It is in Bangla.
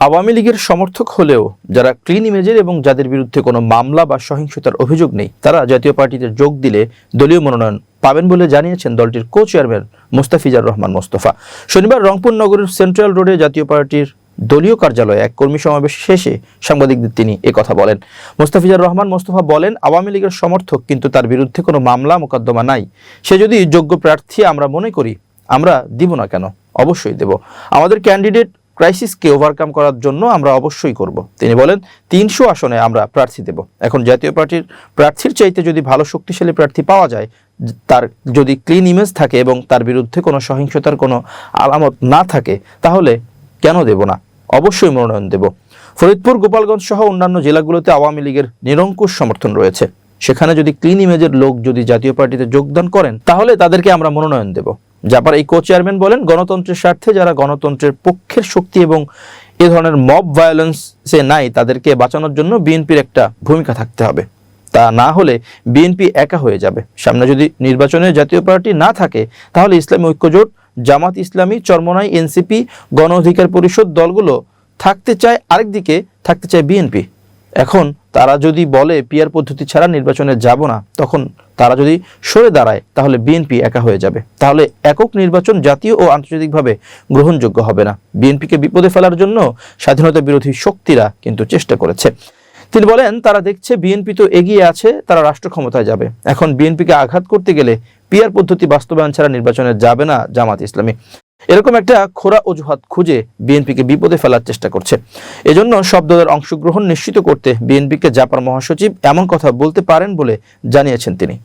আওয়ামী লীগের সমর্থক হলেও যারা ক্লিন ইমেজের এবং যাদের বিরুদ্ধে কোনো মামলা বা সহিংসতার অভিযোগ নেই, তারা জাতীয় পার্টিতে যোগ দিলে দলীয় মনোনয়ন পাবেন বলে জানিয়েছেন দলটির কো চেয়ারম্যান মোস্তাফিজার রহমান মোস্তফা। শনিবার রংপুর নগরের সেন্ট্রাল রোডে জাতীয় পার্টির দলীয় কার্যালয়ে এক কর্মী সমাবেশ শেষে সাংবাদিকদের তিনি কথা বলেন। মোস্তাফিজার রহমান মোস্তফা বলেন, আওয়ামী লীগের সমর্থক কিন্তু তার বিরুদ্ধে কোনো মামলা মোকদ্দমা নাই। সে যদি যোগ্য প্রার্থী আমরা মনে করি, আমরা দিব না কেন? অবশ্যই দেব। আমাদের ক্যান্ডিডেট ক্রাইসিসকে ওভারকাম করার জন্য আমরা অবশ্যই করব। তিনি বলেন, তিনশো আসনে আমরা প্রার্থী দেব। এখন জাতীয় পার্টির প্রার্থীর চাইতে যদি ভালো শক্তিশালী প্রার্থী পাওয়া যায়, তার যদি ক্লিন ইমেজ থাকে এবং তার বিরুদ্ধে কোনো সহিংসতার কোনো আলামত না থাকে, তাহলে কেন দেব না? অবশ্যই মনোনয়ন দেব। ফরিদপুর, গোপালগঞ্জ সহ অন্যান্য জেলাগুলোতে আওয়ামী লীগের নিরঙ্কুশ সমর্থন রয়েছে। সেখানে যদি ক্লিন ইমেজের লোক যদি জাতীয় পার্টিতে যোগদান করেন, তাহলে তাদেরকে আমরা মনোনয়ন দেব। জাপার এই কো চেয়ারম্যান বলেন, গণতন্ত্রের স্বার্থে যারা গণতন্ত্রের পক্ষের শক্তি এবং এ ধরনের মব ভায়োলেন্সে নাই, তাদেরকে বাঁচানোর জন্য বিএনপির একটা ভূমিকা থাকতে হবে। তা না হলে বিএনপি একা হয়ে যাবে। সামনে যদি নির্বাচনে জাতীয় পার্টি না থাকে, তাহলে ইসলামী ঐক্যজোট জামাত ইসলামী, চরমনাই, এনসিপি গণ অধিকার পরিষদ দলগুলো থাকতে চায় আরেকদিকে, থাকতে চায় বিএনপি। এখন তারা যদি বলে পিয়ার পদ্ধতি ছাড়া নির্বাচনে যাব না, তখন তারা যদি সরে দাঁড়ায়, তাহলে বিএনপি একা হয়ে যাবে। তাহলে একক নির্বাচন জাতীয় ও আন্তর্জাতিকভাবে গ্রহণযোগ্য হবে না। বিএনপিকে বিপদে ফেলার জন্য স্বাধীনতা বিরোধী শক্তিরা কিন্তু চেষ্টা করেছে। তিনি বলেন, তারা দেখছে বিএনপি তো এগিয়ে আছে, তারা রাষ্ট্র ক্ষমতায় যাবে। এখন বিএনপিকে আঘাত করতে গেলে পিয়ার পদ্ধতি বাস্তবায়ন ছাড়া নির্বাচনে যাবে না জামাত ইসলামী। এরকম একটা খোরা অজুহাত খুঁজে বিএনপিকে বিপদে ফেলার চেষ্টা করছে। এজন্য সব দলের অংশগ্রহণ নিশ্চিত করতে বিএনপিকে জাপার মহাসচিব এমন কথা বলতে পারেন বলে জানিয়েছেন তিনি।